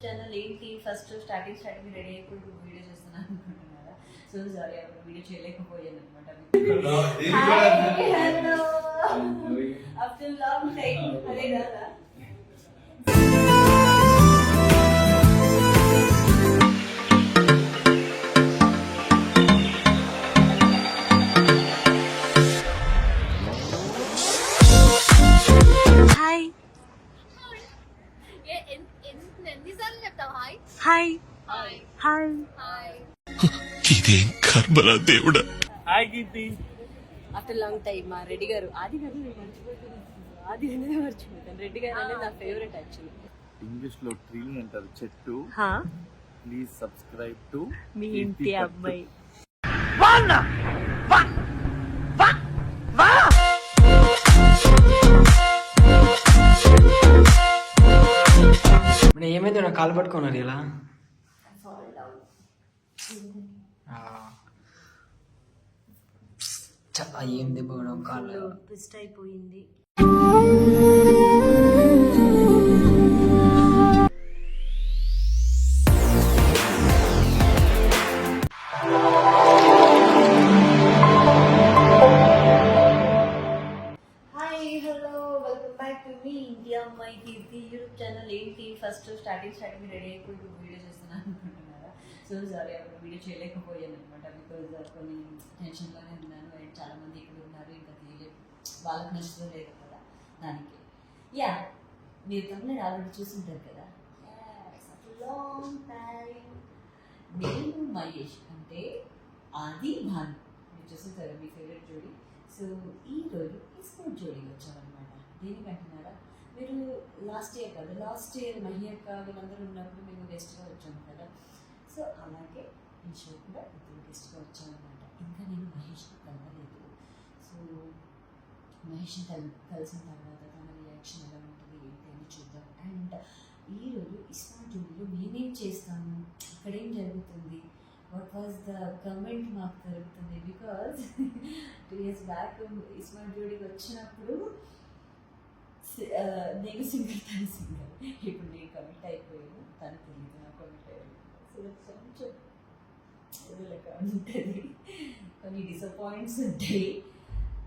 Channel ఏంటి? First starting starting ready అయిపోయి video చేస్తున్నాను అనుకుంటున్నారా? సో సారీ అప్పుడు వీడియో చేయలేకపోయాను అనమాట హలో ఆఫ్టర్ లాంగ్ టైం అదే కదా? Hi hi hi hi hi ఇదేం కర్మరా దేవుడా. ఆఫ్టర్ లాంగ్ టైం మా రెడ్డి గారు. ఆది గారు నేను మర్చిపోతున్నాను ఆది అనేది మర్చిపోతాను రెడ్డి గారు అనేది నా ఫేవరెట్ యాక్చువల్లీ ఇంగ్లీష్లో ట్రీ అంటారు చెట్టు. హా? ప్లీజ్ సబ్స్క్రైబ్ టు మీ ఇంటి అబ్బాయి కాలు పట్టుకున్నారు ఇలా? చాలా చ, ఏం కాళ్ళు ట్విస్ట్ అయిపోయింది. To India my Keerthi YouTube channel ఏంటి ఫస్ట్ స్టార్టింగ్ స్టార్టింగ్ రెడీ అయిపోయి వీడియో చేస్తున్నాను అనుకుంటున్నారా? సో సారీ అప్పుడు వీడియో చేయలేకపోయాను అనమాట బికాజ్ uh, కొన్ని టెన్షన్లోనే ఉన్నాను. అండ్ చాలా మంది ఇక్కడ ఉన్నారు. ఇంకా తెలియలేదు వాళ్ళకి నచ్చుతో లేదు కదా దానికి. యా మీరు తమిళ ఆల్రెడీ చూసుంటారు కదా? లాంగ్ టైం నేను మహేష్ అంటే అది భాను. మీరు చూసుంటారు మీ ఫేవరెట్ జోడీ. సో ఈ రోజు ఈ స్కూల్ జోడీ వచ్చామన్నమాట. దేనికంటున్నారా? మీరు లాస్ట్ ఇయర్ కాదు లాస్ట్ ఇయర్ మహియక్క వీళ్ళందరూ ఉన్నప్పుడు మేము గెస్ట్గా వచ్చాం కదా. సో అలాగే ఈ షో కూడా ఇద్దరు గెస్ట్గా వచ్చామన్నమాట ఇంకా నేను మహేష్ని కలవలేదు. సో మహేష్ని కల్ కలిసిన తర్వాత తన రియాక్షన్ ఎలా ఉంటుంది ఏంటి అని చూద్దాం. అండ్ ఈరోజు ఇస్మా జోడీలో మేమేం చేస్తాము ఇక్కడ ఏం జరుగుతుంది? వాట్ వాజ్ ద కమెంట్ మాకు దొరుకుతుంది బికాజ్ టూ ఇయర్స్ బ్యాక్ ఇస్మాన్ జోడీకి వచ్చినప్పుడు నేను సింగర్ తను సింగర్ ఇప్పుడు నేను కమిట్ అయిపోయాను తను తెలియదు నాకు కమిట్ అయ్యాను సో కొంచెం ఉంటుంది. కొన్ని డిసప్పాయింట్స్ ఉంటాయి.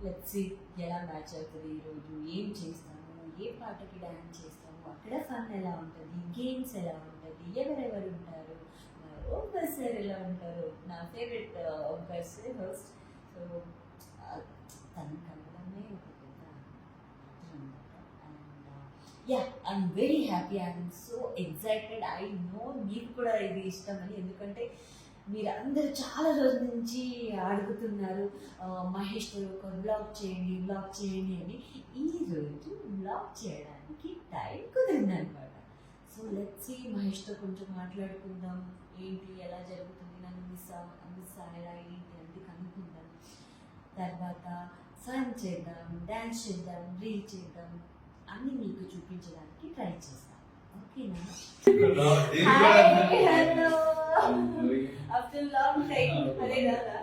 లెట్స్ ఎలా మ్యాచ్ అవుతుంది ఈరోజు ఏం చేస్తాము ఏ పాటకి డ్యాన్స్ చేస్తాము అక్కడ ఫన్ ఎలా ఉంటుంది గేమ్స్ ఎలా ఉంటుంది ఎవరెవరు ఉంటారు ఓంకర్ సార్ ఎలా ఉంటారు? నా favourite Omkar sir host so తను yeah I'm very happy I'm so excited I know మీకు కూడా ఇది ఇష్టమని ఎందుకంటే మీరు అందరూ చాలా రోజుల నుంచి అడుగుతున్నారు మహేష్ ఒక బ్లాగ్ చేయండి బ్లాగ్ చేయండి అని. ఈ రోజు బ్లాగ్ చేయడానికి టైం కుదిరింది అనమాట సో లెట్స్ మహేష్తో కొంచెం మాట్లాడుకుందాం. ఏంటి ఎలా జరుగుతుంది నన్ను మిస్ మిస్ అయ్యేలా ఏంటి అంటే కనుక్కుందాం తర్వాత సాంగ్ చేద్దాం డ్యాన్స్ చేద్దాం రీల్ చేద్దాం. అన్ని మీకు చూపించడానికి ట్రై చేస్తాం. ఓకేనా? హలో ఆఫ్టర్ లాంగ్ టైం అదే కదా.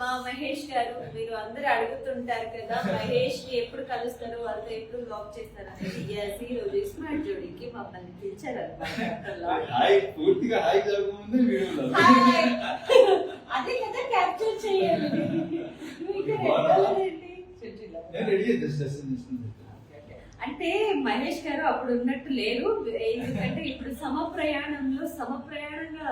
మా మహేష్ గారు మీరు అందరూ అడుగుతుంటారు కదా మహేష్ని ఎప్పుడు కలుస్తారు వాళ్ళతో ఎప్పుడు బ్లాగ్ చేస్తారు అనేది. Yes, ఈ రోజు స్మార్ట్ జోడీకి మమ్మల్ని పిలిచారు వీడియోలో. అదే కదా క్యాప్చర్ చేయాలి నువ్వు ఇక్కడ ఎక్కలేదేంటి? చుట్టూలో. నేను రెడీ అంటే మహేష్ గారు అప్పుడు ఉన్నట్టు లేరు. ఎందుకంటే ఇప్పుడు సమ ప్రయాణంలో సమ ప్రయాణంగా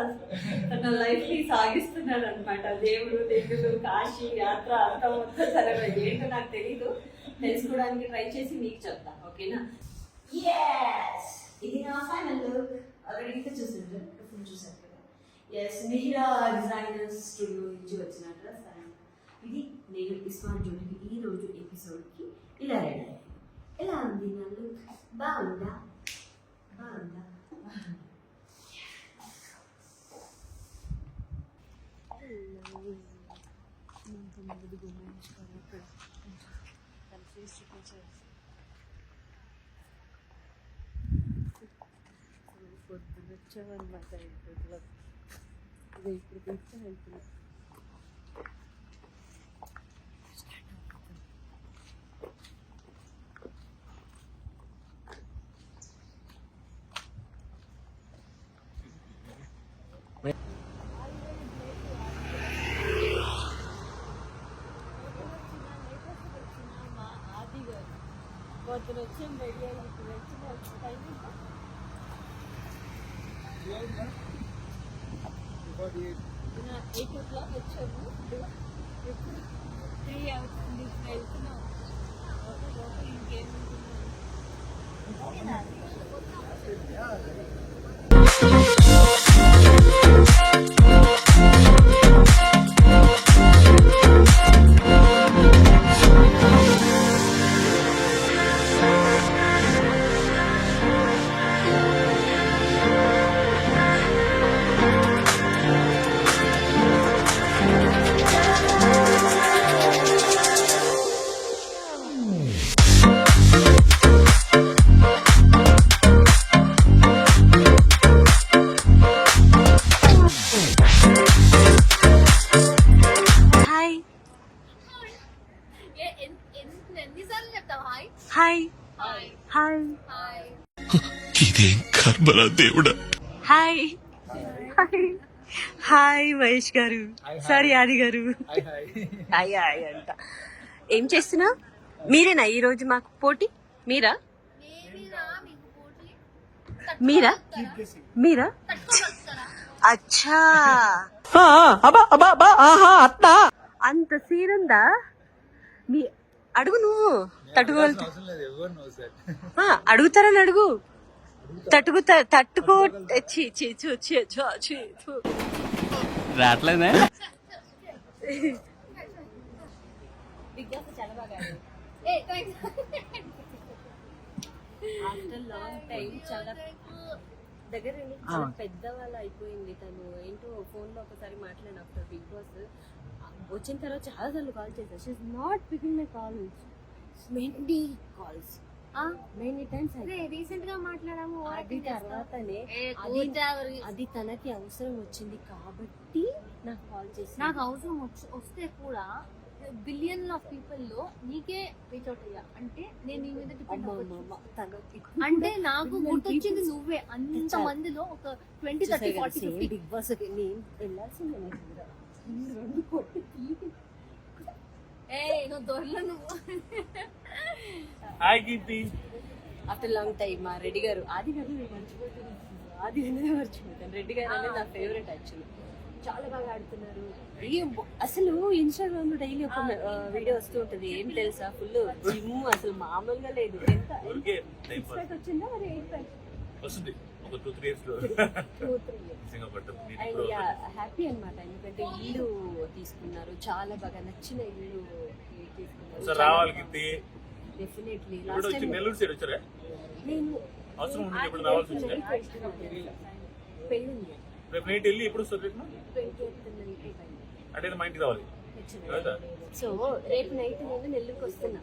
తన లైఫ్ని సాగిస్తున్నాడు అనమాట దేవుడు దేవుడు కాశీ యాత్ర అంతా మొత్తం సరే ఏంటో నాకు తెలీదు. తెలుసుకోవడానికి ట్రై చేసి మీకు చెప్తా. ఓకేనా? ఇది నా ఫైనల్ లుక్ ఆల్రెడీ ఫుల్ చూసారు కదా. ఎస్ మిహిరా డిజైనర్స్ స్టూడియో నుంచి వచ్చిన డ్రెస్. అండ్ ఇది నేను ఇస్మార్ట్ జోడికి ఈ రోజు ఎపిసోడ్కి ఇలా రెడీ అయ్యాను ఎలా ఉంది నా లుక్ బాగుందా బాగుందా పొద్దున వచ్చామన్నమాట ఇంట్లో ఇప్పుడు కూర్చొని వెళ్తున్నాం పొద్దున వచ్చాను రెడీ అయ్యి ఇప్పుడు వచ్చిన టైం ఎయిట్ ఓ క్లాక్ వచ్చాము ఇప్పుడు త్రీ అవుతుంది ఇప్పుడు వెళ్తున్నాం లోపల ఇంకేముంటుంది హాయ్ హాయ్ హాయ్ ఇదేం కర్మరా దేవుడా? హాయ్ హాయ్ హాయ్ మహేష్ గారు. సారీ ఆది గారు. హాయ్ హాయ్ అంట. ఏం చేస్తున్నా మీరేనా ఈ రోజు మాకు పోటీ? మీరా? మేమీరా మీకు పోటీ? మీరా? మీరా? అచ్చా. అంత సీన్ ఉందా? మీ అడుగు నువ్వు. ఆ, అడుగుతారని అడుగు. తట్టుకు తట్టుకో చి చి చు చి చు చి థు. రావట్లేదే ఆఫ్టర్ లాంగ్ టైం చాలా దగ్గర చాలా పెద్దవాళ్ళు అయిపోయింది తను. ఏంటో ఫోన్లో ఒకసారి మాట్లాడిన ఆఫ్టర్ బిగ్ బాస్. వచ్చిన తర్వాత చాలా సార్లు కాల్ చేశారు. She's not picking my calls calls many times రీసెంట్గా మాట్లాడాము అది తర్వాతనే తనకి అవసరం వచ్చింది కాబట్టి నాకు కాల్ చేసి నాకు అవసరం వచ్చి- వస్తే కూడా బిలియన్ ఆఫ్ పీపుల్లో నీకే రీచ్ అవుట్ అయ్యా. అంటే నేను నీ మీద అంటే నాకు గుర్తొచ్చింది నువ్వే. అంత మందిలో ఒక twenty thirty forty Bigg Boss వెళ్ళాల్సిందే రెండు కొట్టి తీసి ఏ నువ్వు దొరల నువ్వు hi Keerthi after long time మా రెడ్డి గారు ఆది గారు నేను మర్చిపోతున్నాను ఆది గారినే మర్చిపోతాను. రెడ్డి గారు అనేది నా ఫేవరెట్ యాక్చువల్లీ చాలా బాగా ఆడుతున్నారు. అసలు ఇన్స్టాగ్రామ్లో డైలీ ఒక వీడియో వస్తూ ఉంటది. ఏం తెలుసా? ఫుల్ జిమ్ అసలు మామూలుగా లేదు. ఎంత వచ్చిందా? మరి ఎయిట్ వస్తుంది. ఒక టూ త్రీ ఇయర్స్లో హ్యాపీ అన్నమాట. ఎందుకంటే ఇల్లు తీసుకున్నారు. చాలా బాగా నచ్చిన ఇల్లు ఒకసారి రావాలి డెఫినెట్లీ నెల్లూరు సైడ్ వచ్చారా? నేను అవసరం ఉంది ఇప్పుడు రావాల్సి వచ్చిందా? పెళ్ళి ఉంది రేపు నైట్ వెళ్ళి ఎప్పుడు వస్తుంది రేపు? అంటే మా ఇంటికి రావాలి. సో రేపు నైట్ నేను నెల్లూరుకి వస్తున్నా.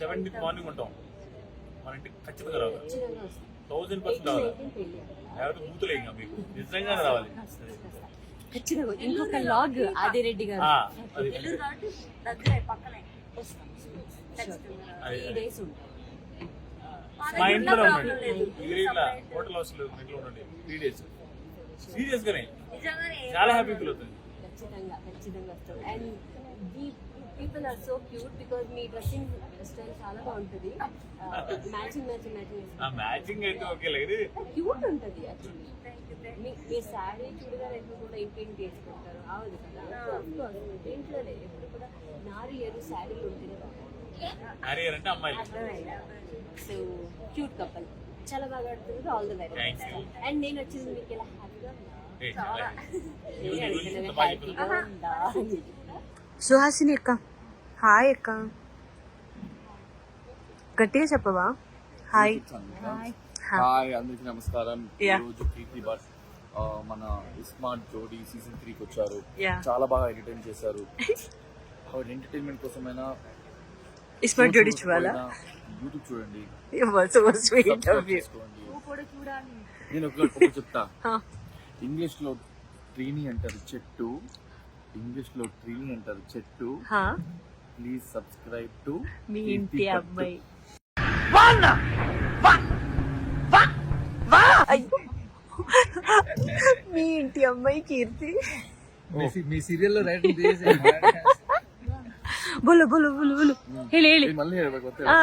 సెవెంటీన్త్ మార్నింగ్ ఉంటాం. మన ఇంటికి ఖచ్చితంగా రావాలి. థౌసండ్ పర్సెంట్ రావాలి. లేకపోతే బూతులే ఇంకా మీకు. నిజంగానే రావాలి. ఖచ్చితంగా. ఇంకొక లాగ్ ఆదిరెడ్డి గారు. డేస్ మా ఇంట్లో ఉండండి. ఇట్లా హోటల్ హౌస్లో ఇంట్లో ఉండండి. త్రీ డేస్ సీరియస్ గానే. చాలా హ్యాపీ ఫీల్ అవుతుంది. ఖచ్చితంగా ఖచ్చితంగా and people are so cute because me dressing style చాలా బాగుంటుంది. మ్యాచింగ్ మ్యాచింగ్ మ్యాచింగ్ ఆ మ్యాచింగ్ అయితే ఓకే లేదు క్యూట్ ఉంటుంది యాక్చువల్లీ మీ మీ శారీ చూడగానే ఎప్పుడు కూడా ఇంకేంటి వేసుకుంటారు అవదు కదా? ఇంట్లోనే ఎప్పుడు కూడా నారి ఎరు శారీలు ఉంటుంది అంటే అమ్మాయిలు. సో క్యూట్ కప్పల్ చాలా బాగా ఆడుతున్నారు. All the very. అండ్ నేను వచ్చింది మీకు ఎలా హ్యాపీగా సుహాసిని అక్క. హాయ్ అక్క. గట్టిగా చెప్పవా? హాయ్. హాయ్. అందరికీ నమస్కారం. ఈరోజు కీర్తి భట్ మన స్మార్ట్ జోడీ సీజన్ త్రీకి వచ్చారు. చాలా బాగా ఎంటర్టైన్ చేశారు. ఆవిడ ఎంటర్టైన్మెంట్ కోసమైనా ఇస్మార్ట్ జోడి చూడాలా యూట్యూబ్ చూడండి. So sweet subscribe of you చేసుకోండి. నేను ఒక ఒకటి చెప్తా. ఇంగ్లీష్లో ట్రీని అంటారు చెట్టు. ఇంగ్లీష్లో ట్రీని అంటారు చెట్టు. ప్లీజ్ సబ్స్క్రైబ్ టు మీ ఇంటి అబ్బాయి అయ్యో. మీ ఇంటి అమ్మాయి కీర్తి మీ సీరియల్ లో రైటింగ్ బోలో బోలో బోలో బోలో ಹೇಳಿ ಹೇಳಿ ఇది మళ్ళీ కొత్త ఆ,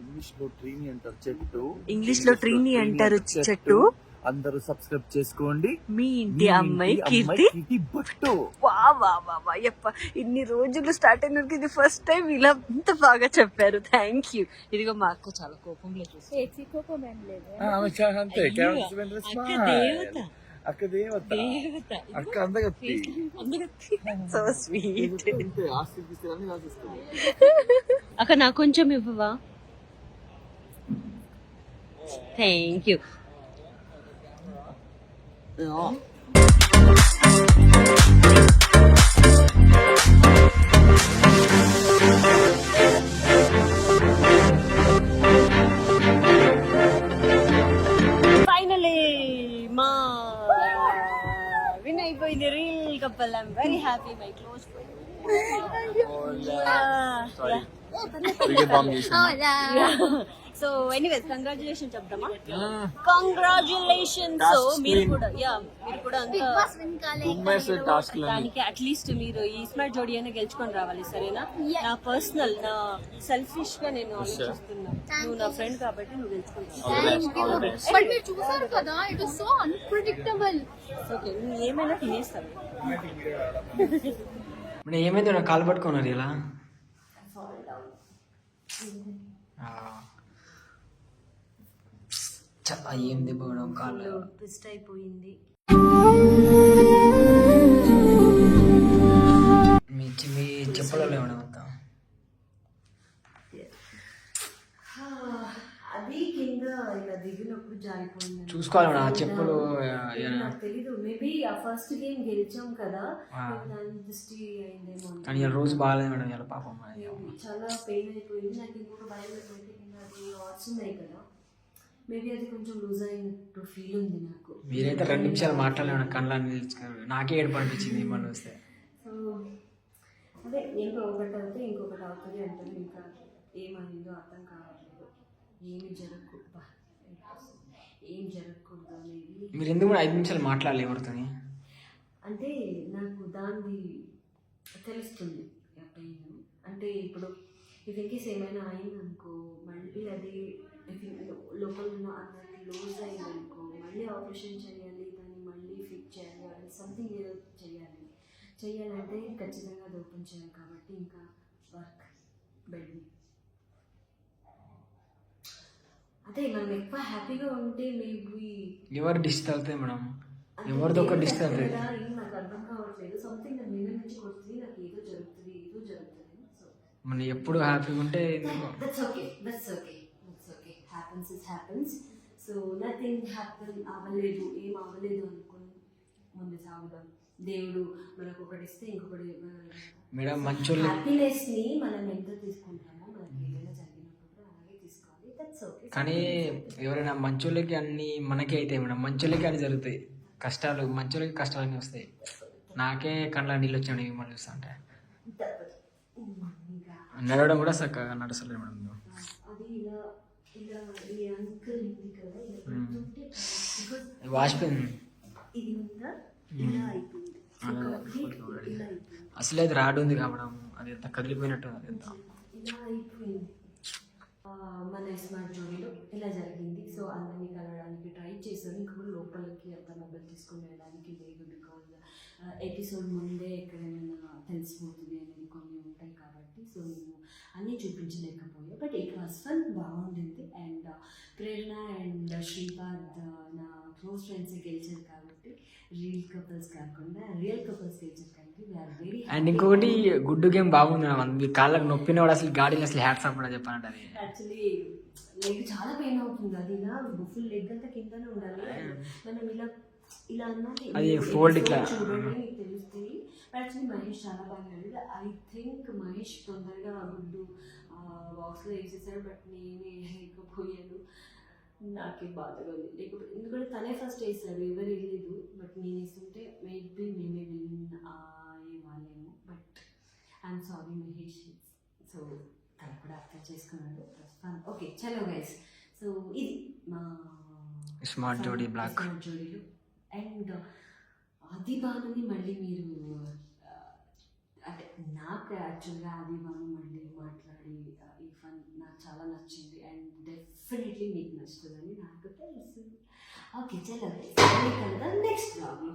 ఇంగ్లీష్ లో ట్రీని అంటారు చెట్టు ఇంగ్లీష్ లో ట్రీని అంటారు చెట్టు అందరూ సబ్స్క్రైబ్ చేసుకోండి. మీ ఇంటి అమ్మాయి కీర్తి. భట్టు. వా వా వా వా యప్ప. ఇన్ని రోజులు స్టార్ట్ అయినకి ఇది ఫస్ట్ టైం ఇలా ఇంత బాగా చెప్పారు. థ్యాంక్ యూ ఇదిగో మా అక్క చాలా కోపంలో చూసి అంతే. Karen Spindler అక్క smile. దేవత. అక్క దేవత. దేవత. అక్క అందగత్తి. సో స్వీట్ అంతే అక్క నాకు కొంచెం ఇవ్వవా? థ్యాంక్ యూ ఫైనలీ మా విన్ అయిపోయింది reel couple I'm very happy my close so anyways congratulation చెప్తామా కంగ్రాచులేషన్ సో మీరు కూడా యా మీరు కూడా దానికి అట్లీస్ట్ మీరు ఈ స్మార్ట్ జోడీ అయినా గెలుచుకొని రావాలి సరేనా? నా పర్సనల్ నా సెల్ఫిష్గా నేను ఆలోచిస్తున్నా. నువ్వు నా ఫ్రెండ్ కాబట్టి నువ్వు గెలుచుకుంటావు. బట్ మీరు చూసారు కదా it is so unpredictable okay నువ్వు ఏమైనా తినేస్తావు. ఏమైంది? నా కాలు పట్టుకున్నారు ఇలా. దెబ్బ కూడా కాళ్ళు. ట్విస్ట్ అయిపోయింది. మీ మీ చెప్పులలో అది కింద ఇలా దిగినప్పుడు జారిపోయింది. చూసుకోవాలి మేడం ఆ చెప్పులు నాకు తెలీదు. మేబీ ఆ ఫస్ట్ గేమ్ గెలిచాం కదా. దాని దృష్టి అయిందేమో. కానీ ఇలా రోజు బాగాలేదు మేడం ఇలా పాపం. చాలా పెయిన్ అయిపోయింది. నాకు ఇంకొక భయం ఏంటంటే ఆర్ట్స్ ఉన్నాయి కదా. మేబీ అది కొంచెం లూజ్ అయినట్టు ఫీల్ ఉంది నాకు. మీరైతే రెండు నిమిషాలు మాట్లాడలేము కళ్ళ నాకే ఏడుపు అనిపించింది మన వస్తే సో అదే ఇంకా ఒకటి అయితే ఇంకొకటి అవుతుంది అంటారు ఇంకా ఏమైందో అర్థం కావట్లేదు. ఏమి జరగకూడదు ఏం జరగకూడదు అనేది. మీరు ఎందుకు కూడా ఐదు నిమిషాలు మాట్లాడలేదు ఎవరితోని? అంటే నాకు దాన్ని తెలుస్తుంది పెయిన్ అంటే ఇప్పుడు ఇఫ్ ఇన్కేస్ ఏమైనా అయిందనుకో మళ్ళీ అది లోపల ఉన్న అన్నది లూజ్ అయిందనుకో మళ్ళీ ఆపరేషన్ చేయాలి దాన్ని మళ్ళీ ఫిట్ చేయాలి అది సంథింగ్ ఏదో చేయాలి. చేయాలంటే ఖచ్చితంగా అది ఓపెన్ చేయాలి కాబట్టి ఇంకా వర్క్ బెడ్ అదే మనం ఎక్కువ హ్యాపీగా ఉంటే మేబీ ఎవరు డిష్ తగ్గుతాయి మేడం? ఎవరిదో ఒక డిష్ తగ్గుతుంది నాకు అర్థం కావట్లేదు. సంథింగ్ నా మీద నుంచి కొడుతుంది నాకు ఏదో జరుగుతుంది ఏదో జరుగుతుంది. సో మనం ఎప్పుడు హ్యాపీగా ఉంటే that's okay that's okay happens is happens so nothing happen అవ్వలేదు ఏం అవ్వలేదు అనుకుని ముందు సాగుదాం. దేవుడు మనకు ఒకటి ఇస్తే ఇంకొకటి మేడం మంచోళ్ళు హ్యాపీనెస్ని మనం ఎంత తీసుకుంటామో మనకి ఏదైనా జరిగినప్పుడు అలాగే తీసుకోవాలి. దట్స్ ఓకే కానీ ఎవరైనా మంచోళ్ళకి అన్ని మనకే అవుతాయి మేడం మంచోళ్ళకి అన్ని జరుగుతాయి. కష్టాలు మంచోళ్ళకి కష్టాలు అన్నీ వస్తాయి. నాకే కళ్ళ నీళ్ళు వచ్చాడు మిమ్మల్ని చూస్తా అంటే నడవడం కూడా చక్కగా నడుస్తలేదు మేడం. అది ఇలా అయిపోయింది. అసలే అది రాడు ఉంది కావడం అది ఎంత కదిలిపోయినట్టు ఎంత. మన స్మార్ట్ జోడీలో ఇలా జరిగింది. సో అందరినీ కలవడానికి ట్రై చేశాను. ఇంకా లోపలికి అంత మొబైల్ తీసుకుని వెళ్ళడానికి లేదు బికాజ్ ఎపిసోడ్ ముందే ఎక్కడైనా తెలిసిపోతుంది అనేది కొన్ని ఉంటాయి కాబట్టి సో నేను అన్నీ చూపించలేకపోయా. బట్ ఇట్ వాస్ ఫన్ బాగుండింది. అండ్ ప్రేరణ అండ్ శ్రీపాద్ నా క్లోజ్ ఫ్రెండ్స్ గెలిచారు కాబట్టి రియల్ కపుల్స్ కాకుండా రియల్ కపుల్స్ గెలిచారు కాబట్టి వీఆర్ వెరీ అండ్ ఇంకొకటి గుడ్డు గేమ్ బాగుంది మీ కాళ్ళకి నొప్పిన కూడా అసలు గాడిలో అసలు హ్యాట్స్ అప్ కూడా చెప్పాలంటే అది. యాక్చువల్లీ లెగ్ చాలా పెయిన్ అవుతుంది. అది ఇలా ఫుల్ లెగ్ అంతా కిందనే ఉండాలి. మనం ఇలా ఇలా అన్నది అది episode ఇట్లా. చూడండి మీకు తెలుస్తుంది యాక్చువల్లీ మహేష్ చాలా బాగా ఐ థింక్ మహేష్ తొందరగా గుడ్డు బాక్స్లో వేసేసాడు బట్ నేనే వేయకపోయాను. నాకే బాధగా ఉంది. లేకపోతే ఎందుకంటే తనే ఫస్ట్ వేసాడు ఎవరు వేయలేదు. బట్ నేను వేస్తుంటే మేబీ మేమే win అయ్యేవాళ్ళేమో but I'm sorry Mahesh. So తను కూడా అర్థం చేసుకున్నాడు. ఓకే చలో గైస్ సో ఇది మా స్మార్ట్ జోడీ బ్లాక్ స్మార్ట్ జోడీలు. అండ్ అది బాగుంది మళ్ళీ మీరు అంటే నాకు యాక్చువల్గా అది బాను మళ్ళీ మాట్లాడి ఈ ఫన్ నాకు చాలా నచ్చింది. అండ్ డెఫినెట్లీ మీకు నచ్చుతుందని నాకు తెలుసు. ఓకే చలో కలుద్దాం. నెక్స్ట్ బ్లాగ్లో